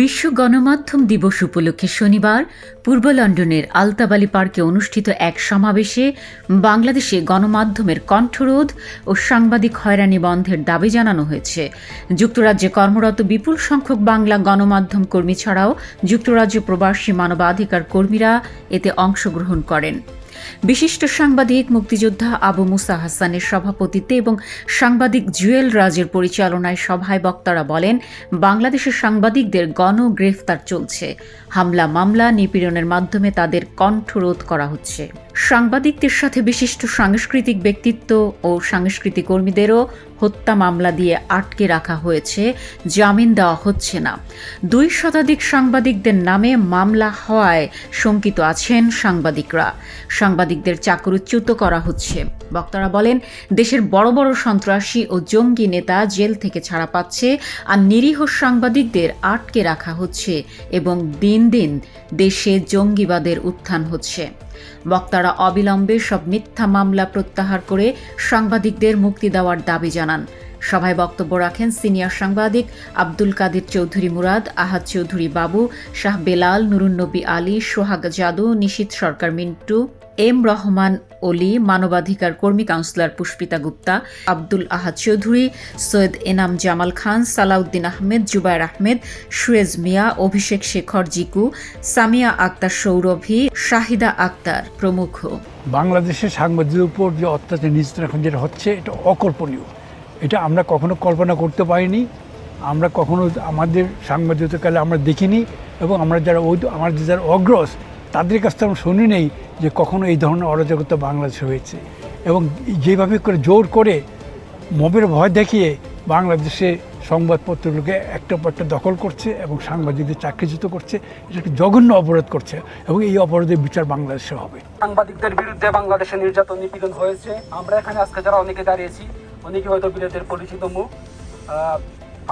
বিশ্ব গণমাধ্যম দিবস উপলক্ষে শনিবার পূর্ব লন্ডনের আলতাবালি পার্কে অনুষ্ঠিত এক সমাবেশে বাংলাদেশে গণমাধ্যমের কণ্ঠরোধ ও সাংবাদিক হয়রানি বন্ধের দাবি জানানো হয়েছে। যুক্তরাজ্যে কর্মরত বিপুল সংখ্যক বাংলা গণমাধ্যম কর্মী ছাড়াও যুক্তরাজ্য প্রবাসী মানবাধিকার কর্মীরা এতে অংশগ্রহণ করেন। বিশিষ্ট সাংবাদিক, মুক্তিযোদ্ধা আবু মুসা হাসানের সভাপতিত্বে এবং সাংবাদিক জুয়েল রাজের পরিচালনায় সভায় বক্তারা বলেন, বাংলাদেশের সাংবাদিকদের গণ গ্রেফতার চলছে। হামলা, মামলা, নিপীড়নের মাধ্যমে তাদের কণ্ঠরোধ করা হচ্ছে। সাংবাদিকদের সাথে বিশিষ্ট সাংস্কৃতিক ব্যক্তিত্ব ও সাংস্কৃতিক কর্মীদেরও হত্যা মামলা দিয়ে আটকে রাখা হয়েছে, জামিন দেওয়া হচ্ছে না। দুই শতাধিক সাংবাদিকদের নামে মামলা হওয়ায় শঙ্কিত আছেন সাংবাদিকরা। সাংবাদিকদের চাকরুচ্যুত করা হচ্ছে। বক্তারা বলেন, দেশের বড় বড় সন্ত্রাসী ও জঙ্গি নেতা জেল থেকে ছাড়া পাচ্ছে, আর নিরীহ সাংবাদিকদের আটকে রাখা হচ্ছে এবং দিন দিন দেশে জঙ্গিবাদের উত্থান হচ্ছে। বক্তারা অবিলম্বে সব মিথ্যা মামলা প্রত্যাহার করে সাংবাদিকদের মুক্তি দেওয়ার দাবি জানান। সভায় বক্তব্য রাখেন সিনিয়র সাংবাদিক আব্দুল কাদের চৌধুরী মুরাদ, আহাদ চৌধুরী বাবু, শাহ বেলাল নুরুন্নবী আলী, সোহাগ জাদু, নিশীত সরকার মিন্টু, এম রহমান অলি, মানবাধিকার কর্মী কাউন্সিলর পুষ্পিতা গুপ্তা, আব্দুল আহাদ চৌধুরী, সৈয়দ এনাম জামাল খান, সালাউদ্দিন আহমেদ, জুবায়ের আহমেদ, সুয়েজ মিয়া, অভিষেক শেখর জিকু, সামিয়া আক্তার সৌরভী, শাহিদা আক্তার প্রমুখ। বাংলাদেশের সাংবাদিকদের উপর যে অত্যাচার নির্যাতন এখন যেটা হচ্ছে, এটা অকল্পনীয়। এটা আমরা কখনো কল্পনা করতে পারিনি। আমরা কখনো আমাদের সাংবাদিকতাকালে আমরা দেখিনি এবং আমরা যারা ওই আমাদের যারা অগ্রস, তাদের কাছ থেকে আমরা শুনি নেই যে কখনো এই ধরনের অরাজকতা বাংলাদেশে হয়েছে। এবং যেভাবে করে জোর করে মবের ভয় দেখিয়ে বাংলাদেশে সংবাদপত্রগুলোকে একটা পর একটা দখল করছে এবং সাংবাদিকদের চাকরিচ্যুত করছে, এটা একটা জঘন্য অপরাধ করছে এবং এই অপরাধের বিচার বাংলাদেশে হবে। সাংবাদিকদের বিরুদ্ধে বাংলাদেশে নির্যাতন নিপীড়ন হয়েছে। আমরা এখানে আজকে যারা অনেকে দাঁড়িয়েছি অনেকে হয়তো বিরোধের পরিচিত মুখ।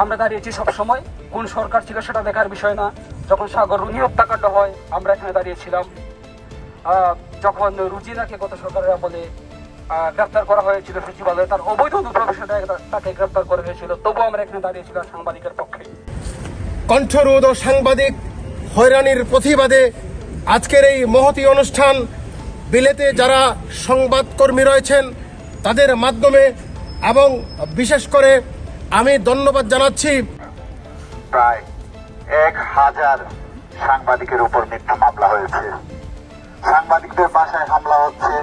আমরা দাঁড়িয়েছি সব সময়। কোন সরকার ছিল সেটা দেখার বিষয় না। যখন সাগর রুনি হত্যাকাণ্ড হয়, আমরা এখানে দাঁড়িয়েছিলাম। যখন রুজিনাকে গত সরকারের আমলে গ্রেপ্তার করা হয়েছিল সচিবালয়ে, তার অবৈধ অনুপ্রবেশনে তাকে গ্রেপ্তার করা হয়েছিল। তবুও আমরা এখানে দাঁড়িয়েছিলাম সাংবাদিকের পক্ষে। কণ্ঠরোধ ও সাংবাদিক হয়রানির প্রতিবাদে আজকের এই মহতি অনুষ্ঠান। বিলেতে যারা সংবাদকর্মী রয়েছেন, তাদের মাধ্যমে এবং বিশেষ করে আমি ধন্যবাদ জানাচ্ছি প্রায় এক হাজার সাংবাদিকের উপর মিথ্যা মামলা হয়েছে। সাংবাদিকদের বাসায় হামলা হচ্ছে।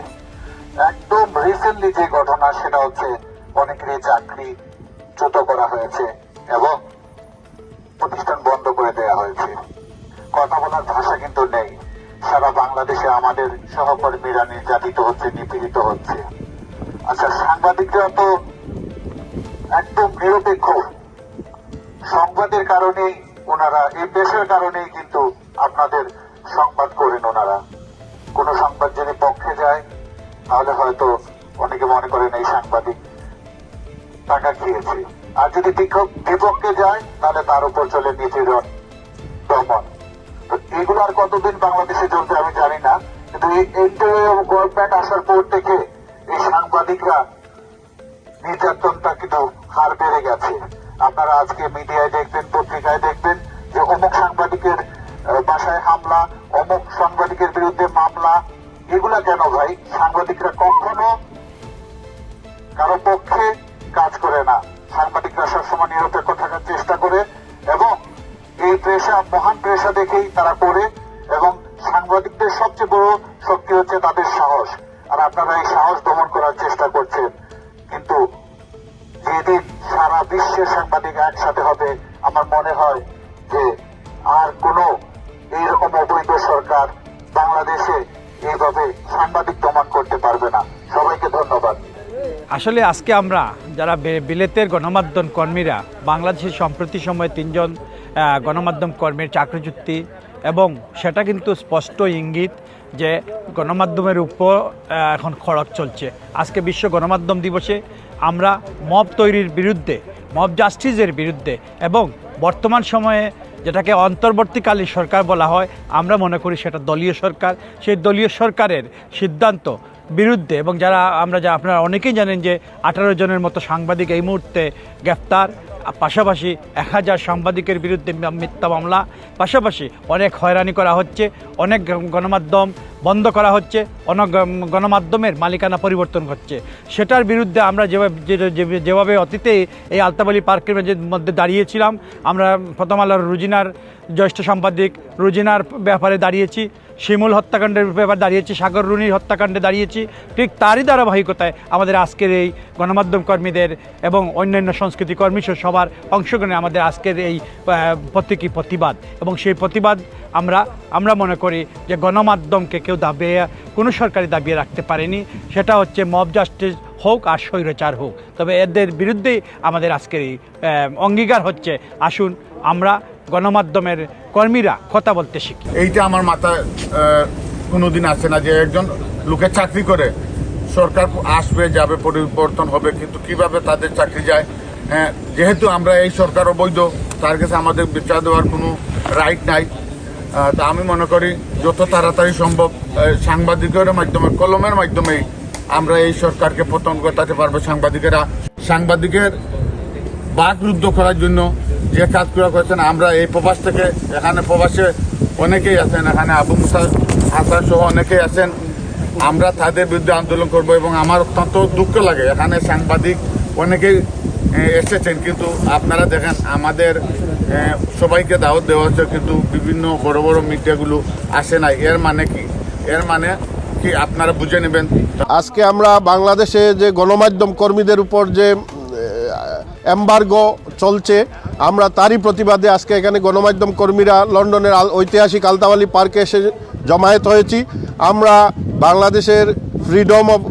একদম রিসেন্টলি যে ঘটনা, সেটা হচ্ছে অনেকেরই চাকরি চ্যুত করা হয়েছে এবং প্রতিষ্ঠান বন্ধ করে দেওয়া হয়েছে। কথা বলার ভাষা কিন্তু নেই। সারা বাংলাদেশে আমাদের সহকর্মীরা নির্যাতিত হচ্ছে, নিপীড়িত হচ্ছে। আচ্ছা সাংবাদিকরা তো একদম নিরপেক্ষ। সংবাদের কারণেই ওনারা এই পেশার কারণেই কিন্তু আপনাদের সংবাদ করেন ওনারা। কোন সংবাদ যদি পক্ষে যায়, তাহলে হয়তো অনেকে মনে করেন এই সাংবাদিক টাকা খেয়েছে। আর যদি বিপক্ষে যায়, তাহলে তার উপর চলে নিপীড়ন দমন। তো এগুলো আর কতদিন বাংলাদেশে চলছে আমি জানি না, কিন্তু এই গভর্নমেন্ট আসার পর থেকে এই সাংবাদিকরা নির্যাতনটা কিন্তু হার বেড়ে গেছে। আপনারা আজকে মিডিয়ায় দেখবেন, পত্রিকায় দেখবেন যে অমুক সাংবাদিকের বাসায় হামলা, অমুক সাংবাদিকের বিরুদ্ধে মামলা। এগুলা কেন ভাই? সাংবাদিকরা কখনো কারও পক্ষে কাজ করে না। সাংবাদিকরা সবসময় নিরপেক্ষ থাকার চেষ্টা করে এবং এই পেশা মহান পেশা দেখেই তারা করে এবং সাংবাদিকদের সবচেয়ে বড় শক্তি হচ্ছে তাদের সাহস। আপনারা এই সাহস দমন করার চেষ্টা করছেন। কিন্তু যেদিন সারা বিশ্বের সাংবাদিক একসাথে হবে, আমার মনে হয় যে আর কোনো এইরকম অবৈধ সরকার বাংলাদেশে এইভাবে সাংবাদিক দমন করতে পারবে না। সবাইকে ধন্যবাদ। আসলে আজকে আমরা যারা বিলেতের গণমাধ্যম কর্মীরা, বাংলাদেশের সম্প্রতি সময়ে তিনজন গণমাধ্যম কর্মীর চাকরিচুক্তি এবং সেটা কিন্তু স্পষ্ট ইঙ্গিত যে গণমাধ্যমের উপর এখন খড়ক চলছে। আজকে বিশ্ব গণমাধ্যম দিবসে আমরা মব তৈরির বিরুদ্ধে, মব জাস্টিসের বিরুদ্ধে এবং বর্তমান সময়ে যেটাকে অন্তর্বর্তীকালীন সরকার বলা হয়, আমরা মনে করি সেটা দলীয় সরকার। সেই দলীয় সরকারের সিদ্ধান্ত বিরুদ্ধে এবং যারা, আমরা যা আপনারা অনেকেই জানেন যে আঠারো জনের মতো সাংবাদিক এই মুহূর্তে গ্রেফতার। পাশাপাশি এক হাজার সাংবাদিকের বিরুদ্ধে মিথ্যা মামলা, পাশাপাশি অনেক হয়রানি করা হচ্ছে, অনেক গণমাধ্যম বন্ধ করা হচ্ছে অনেক গণমাধ্যমের মালিকানা পরিবর্তন হচ্ছে সেটার বিরুদ্ধে আমরা যেভাবে যেভাবে অতীতে এই আলতাবালি পার্কের মধ্যে দাঁড়িয়েছিলাম, আমরা প্রথম আলোর রুজিনার জ্যেষ্ঠ সাংবাদিক রুজিনার ব্যাপারে দাঁড়িয়েছি। শিমুল হত্যাকাণ্ডের ব্যাপার দাঁড়িয়েছি, সাগর রুনির হত্যাকাণ্ডে দাঁড়িয়েছি। ঠিক তারই ধারাবাহিকতায় আমাদের আজকের এই গণমাধ্যম কর্মীদের এবং অন্যান্য সংস্কৃতি কর্মী সবার অংশগ্রহণে আমাদের আজকের এই প্রতীকী প্রতিবাদ। এবং সেই প্রতিবাদ আমরা আমরা মনে করি যে গণমাধ্যমকে কেউ দাবিয়ে কোনো সরকারি দাবিয়ে রাখতে পারেনি। সেটা হচ্ছে মব জাস্টিস হোক আর স্বৈরাচার হোক। তবে এদের বিরুদ্ধেই আমাদের আজকের এই অঙ্গীকার হচ্ছে, আসুন আমরা গণমাধ্যমের কর্মীরা কথা বলতে শিখি। এইটা আমার মাথায় কোনোদিন আসে না যে একজন লোকে চাকরি করে, সরকার আসবে, যাবে, পরিবর্তন হবে, কিন্তু কীভাবে তাদের চাকরি যায়? হ্যাঁ যেহেতু আমরা এই সরকার অবৈধ তার কাছে আমাদের বিচার দেওয়ার কোনো রাইট নাই। তা আমি মনে করি যত তাড়াতাড়ি সম্ভব সাংবাদিকের মাধ্যমে, কলমের মাধ্যমেই আমরা এই সরকারকে পতন ঘটাতে পারব সাংবাদিকেরা। সাংবাদিকের বাঘ রুদ্ধ করার জন্য যে কাজগুলো করেছেন, আমরা এই প্রবাস থেকে এখানে প্রবাসে অনেকেই আছেন, এখানে আবু মুসা, হাসান সহ অনেকেই আছেন। আমরা তাদের বিরুদ্ধে আন্দোলন করব এবং আমার অত্যন্ত দুঃখ লাগে। এখানে সাংবাদিক অনেকেই এসেছেন, কিন্তু আপনারা দেখেন, আমাদের সবাইকে দাওয়াত দেওয়া হচ্ছে, কিন্তু বিভিন্ন বড় বড় মিডিয়াগুলো আসে নাই। এর মানে কি? এর মানে কি আপনারা বুঝে নেবেন? আজকে আমরা বাংলাদেশে যে গণমাধ্যম কর্মীদের উপর যে এম্বার্গো চলছে আমরা তারই প্রতিবাদে আজকে এখানে গণমাধ্যম কর্মীরা লন্ডনের ঐতিহাসিক আলতাওয়ালি পার্কে এসে জমায়েত হয়েছি। আমরা বাংলাদেশের ফ্রিডম অফ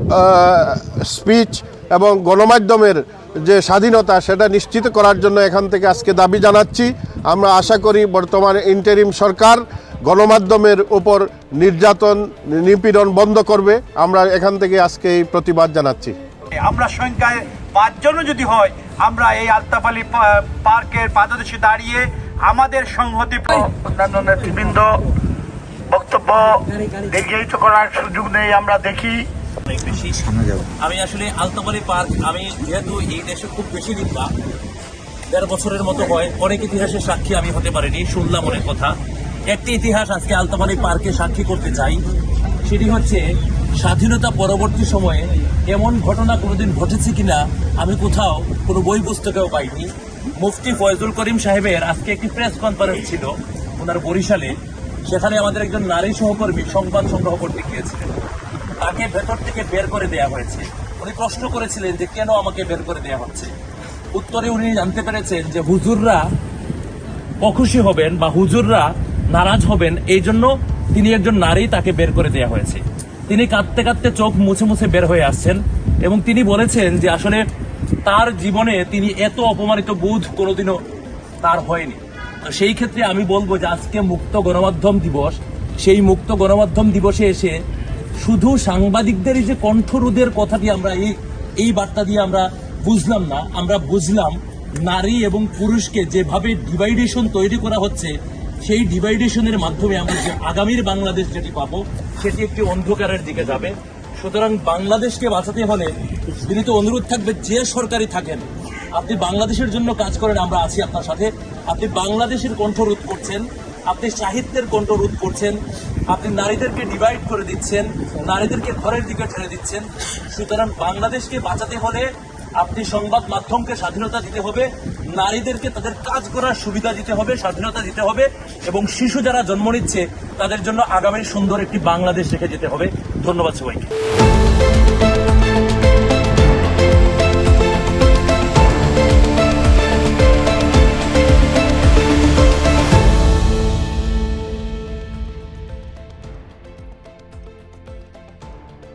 স্পিচ এবং গণমাধ্যমের যে স্বাধীনতা, সেটা নিশ্চিত করার জন্য এখান থেকে আজকে দাবি জানাচ্ছি। আমরা আশা করি বর্তমান ইন্টারিম সরকার গণমাধ্যমের উপর নির্যাতন, নিপীড়ন বন্ধ করবে। আমরা এখান থেকে আজকে এই প্রতিবাদ জানাচ্ছি। আমরা সংখ্যায় পাঁচজনও যদি হয়, আমরা এই আলতাফালি পা- পার্কের পাদদেশে দাঁড়িয়ে আমাদের সংহতি অন্যান্য নেতৃবৃন্দ বক্তব্য দীর্ঘায়িত করার সুযোগ নেই, আমরা দেখি। আমি আসলে আলতাবালি পার্ক, আমি যেহেতু এই দেশে খুব বেশি দিন না দেড় বছরের মতো হয়, অনেক ইতিহাসের সাক্ষী আমি হতে পারিনি, শুনলাম অনেক কথা। একটি ইতিহাস আজকে আলতাবালি পার্কে সাক্ষী করতে চাই, সেটি হচ্ছে স্বাধীনতা পরবর্তী সময়ে এমন ঘটনা কোনোদিন ঘটেছে কিনা আমি কোথাও কোনো বই পুস্তকেও পাইনি। মুফতি ফয়জুল করিম সাহেবের আজকে একটি প্রেস কনফারেন্স ছিল, ওনার বরিশালে। সেখানে আমাদের একজন নারী সহকর্মী সংবাদ সংগ্রহ করতে গিয়েছিলেন। তাকে ভেতর থেকে বের করে দেয়া হয়েছে। উনি প্রশ্ন করেছিলেন যে কেন আমাকে বের করে দেয়া হচ্ছে? উত্তরে উনি জানতে পেরেছেন যে হুজুররা অখুশি হবেন বা হুজুররা নারাজ হবেন, এই জন্য তিনি একজন নারী তাকে বের করে দেয়া হয়েছে। তিনি কাঁদতে কাঁদতে চোখ মুছে মুছে বের হয়ে আসছেন এবং তিনি বলেছেন যে আসলে তার জীবনে তিনি এত অপমানিত বোধ কোনোদিনও তার হয়নি। তো সেই ক্ষেত্রে আমি বলব যে আজকে মুক্ত গণমাধ্যম দিবস, সেই মুক্ত গণমাধ্যম দিবসে এসে শুধু সাংবাদিকদের এই যে কণ্ঠরোধের কথাটি আমরা এই এই বার্তা দিয়ে আমরা বুঝলাম না, আমরা বুঝলাম নারী এবং পুরুষকে যেভাবে ডিভাইডেশন তৈরি করা হচ্ছে সেই ডিভাইডেশনের মাধ্যমে আমরা যে আগামীর বাংলাদেশ যেটি পাবো, সেটি একটি অন্ধকারের দিকে যাবে। সুতরাং বাংলাদেশকে বাঁচাতে হলে বিনীত অনুরোধ থাকবে, যে সরকারি থাকেন, আপনি বাংলাদেশের জন্য কাজ করেন, আমরা আছি আপনার সাথে। আপনি বাংলাদেশের কণ্ঠরোধ করছেন, আপনি সাহিত্যের কণ্ঠরোধ করছেন, আপনি নারীদেরকে ডিভাইড করে দিচ্ছেন, নারীদেরকে ঘরের দিকে ঠেলে দিচ্ছেন। সুতরাং বাংলাদেশকে বাঁচাতে হলে আপনি সংবাদ মাধ্যমকে স্বাধীনতা দিতে হবে, নারীদেরকে তাদের কাজ করার সুবিধা দিতে হবে, স্বাধীনতা দিতে হবে, এবং শিশু যারা জন্ম নিচ্ছে, তাদের জন্য আগামী সুন্দর একটি বাংলাদেশ রেখে যেতে হবে। ধন্যবাদ সবাইকে।